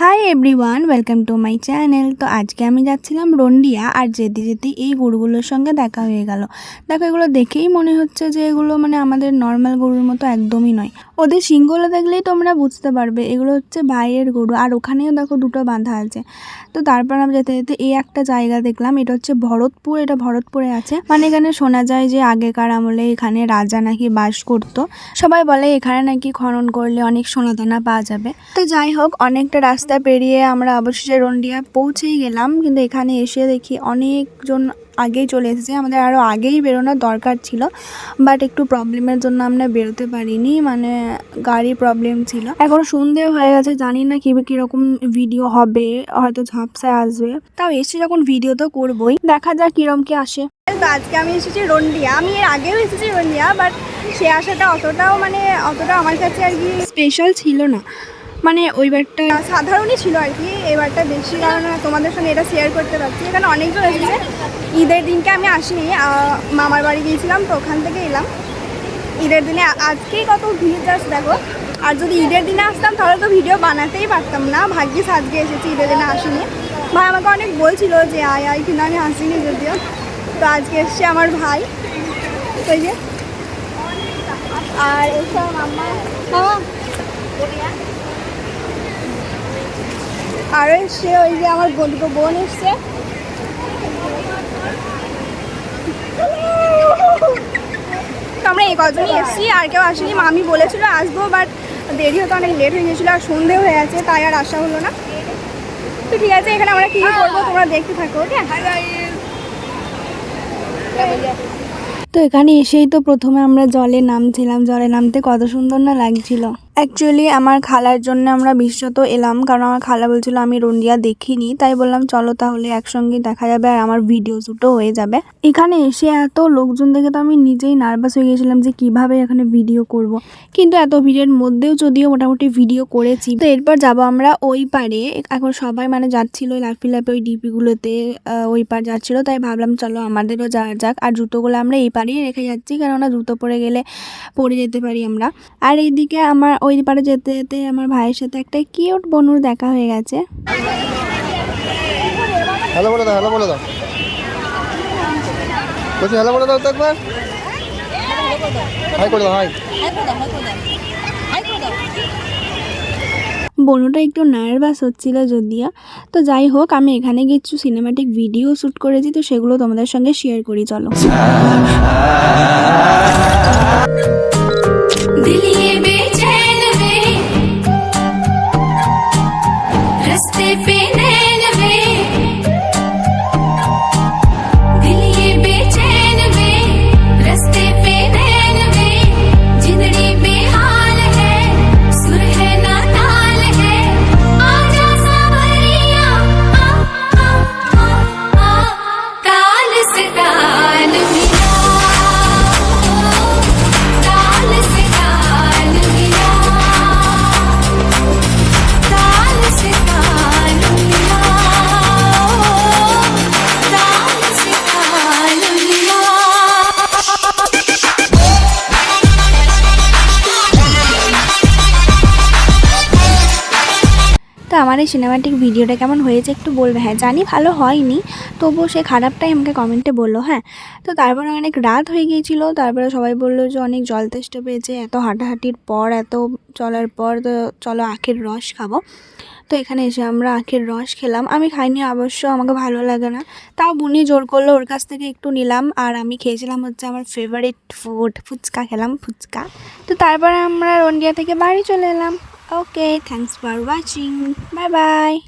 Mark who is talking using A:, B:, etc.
A: Hi everyone welcome to my channel তো আজকে আমি যাচ্ছিলাম রন্ডিয়া আর যেতে যেতে এই গরুগুলোর সঙ্গে দেখা হয়ে গেল। দেখো, এগুলো দেখেই মনে হচ্ছে যে এগুলো মানে আমাদের নর্মাল গরুর মতো একদমই নয়। ওদের শিংগুলো দেখলেই তোমরা বুঝতে পারবে, এগুলো হচ্ছে ভাইয়ের গরু আর ওখানেও দেখো দুটো বাঁধা আছে। তো তারপর আমি যেতে যেতে এই একটা জায়গা দেখলাম, এটা হচ্ছে ভরতপুর, এটা ভরতপুরে আছে। মানে এখানে শোনা যায় যে আগেকার আমলে এখানে রাজা নাকি বাস করতো। সবাই বলে এখানে নাকি খনন করলে অনেক সোনাদানা পাওয়া যাবে। তো যাই হোক, অনেকটা রাস্তা পেরিয়ে আমরা অবশেষে রন্ডিয়া পৌঁছেই গেলাম। কিন্তু এখানে এসে দেখি অনেকজন আগেই চলে এসেছে। আমাদের আরও আগেই বেরোনোর দরকার ছিল। বাট একটু প্রবলেমের জন্য আমরা বেরোতে পারিনি। মানে গাড়ি প্রবলেম ছিল। এখন সন্ধে হয়ে গেছে। জানি না কী কীরকম ভিডিও হবে। হয়তো ঝাপসায় আসবে। তাও এসে যখন ভিডিও তো করবোই। দেখা যাক কিরম কি আসে।
B: আজকে আমি এসেছি রন্ডিয়া। আমি এর আগেও এসেছি রন্ডিয়া বাট সে আসাটা অতটাও মানে অতটা আমার কাছে আর কি
A: স্পেশাল ছিল না। মানে ওইবারটা
B: সাধারণই ছিল আর কি এবারটা বেশি কারণ তোমাদের সঙ্গে এটা শেয়ার করতে পারছি। এখানে অনেকজন এসেছে। ঈদের দিনকে আমি আসিনি মামার বাড়ি গিয়েছিলাম তো ওখান থেকে এলাম। ঈদের দিনে আজকেই কত ভিড় জাস্ট দেখো। আর যদি ঈদের দিনে আসতাম তাহলে তো ভিডিও বানাতেই পারতাম না। ভাগ্যিস আজকে এসেছি, ঈদের দিনে আসিনি। ভাই আমাকে অনেক বলছিল যে, আয় আয় কিন্তু আমি আসিনি যদিও। তো আজকে এসছে আমার ভাই। ওই যে। আর এসব মাম্মা। মামা আর এসছে, ওই যে আমার বোন বোন এসছে। আমরা এই কজনই এসেছি, আর কেউ আসেনি। মামি বলেছিল আসব বাট দেরি হতে, অনেক লেট হয়ে গেছিল, আর সন্ধে হয়ে গেছে তাই আর আসা হলো না। তো ঠিক আছে, এখানে আমরা কী করব, তোমরা দেখতে থাকো, ওকে?
A: তো এখানে এসেই তো প্রথমে আমরা জলে নামছিলাম, জলে নামতে কত সুন্দর না লাগছিল। অ্যাকচুয়ালি আমার খালার জন্য আমরা বিশ্বত এলাম, কারণ আমার খালা বলছিল আমি রন্ডিয়া দেখিনি, তাই বললাম চলো তাহলে একসঙ্গে দেখা যাবে আর আমার ভিডিও শ্যুটও হয়ে যাবে। এখানে এসে এত লোকজন দেখে তো আমি নিজেই নার্ভাস হয়ে গেছিলাম যে কীভাবে এখানে ভিডিও করব। কিন্তু এত ভিড়ের মধ্যেও যদিও মোটামুটি ভিডিও করেছি। তো এরপর যাব আমরা ওই পারে এখন সবাই মানে যাচ্ছিল ওই লাফি লাফি ওই ডিপিগুলোতে ওই পার যাচ্ছিল, তাই ভাবলাম চলো আমাদেরও যাওয়া যাক। আর জুতোগুলো আমরা এই পারেই রেখে যাচ্ছি কেননা জুতো পরে গেলে পরে যেতে পারি আমরা। আর এইদিকে আমার ওই পারে যেতে যেতে আমার ভাইয়ের সাথে একটা কিউট বনুর দেখা হয়ে গেছে।
C: হ্যালো বলে দাও হ্যালো বলে দাও। বলছি হ্যালো বলে দাও তো একবার। হাই করে দাও হাই
A: বনুটা একটু নার্ভাস হচ্ছিল যদিও। তো যাই হোক আমি এখানে কিছু সিনেমাটিক ভিডিও শ্যুট করেছি তো সেগুলো তোমাদের সঙ্গে শেয়ার করি চলো।
D: से ताल
A: তো আমার এই সিনেমাটিক ভিডিওটা কেমন হয়েছে একটু বলবে? হ্যাঁ জানি ভালো হয়নি, তবুও সে খারাপটাই আমাকে কমেন্টে বলল হ্যাঁ। তো তারপরে অনেক রাত হয়ে গিয়েছিল, তারপরে সবাই বলল যে অনেক জল তেষ্টা পেয়েছে, এত হাঁটাহাঁটির পর, এত চলার পর, তো চলো আখের রস খাব। তো এখানে এসে আমরা আখের রস খেলাম। আমি খাইনি, অবশ্য আমাকে ভালো লাগে না। তাও বুনি জোর করল, ওর কাছ থেকে একটু নিলাম। আর আমি খেয়েছিলাম হচ্ছে আমার ফেভারিট ফুড ফুচকা খেলাম, ফুচকা। তো তারপরে আমরা রন্ডিয়া থেকে বাড়ি চলে এলাম। Okay, thanks for watching. Bye bye.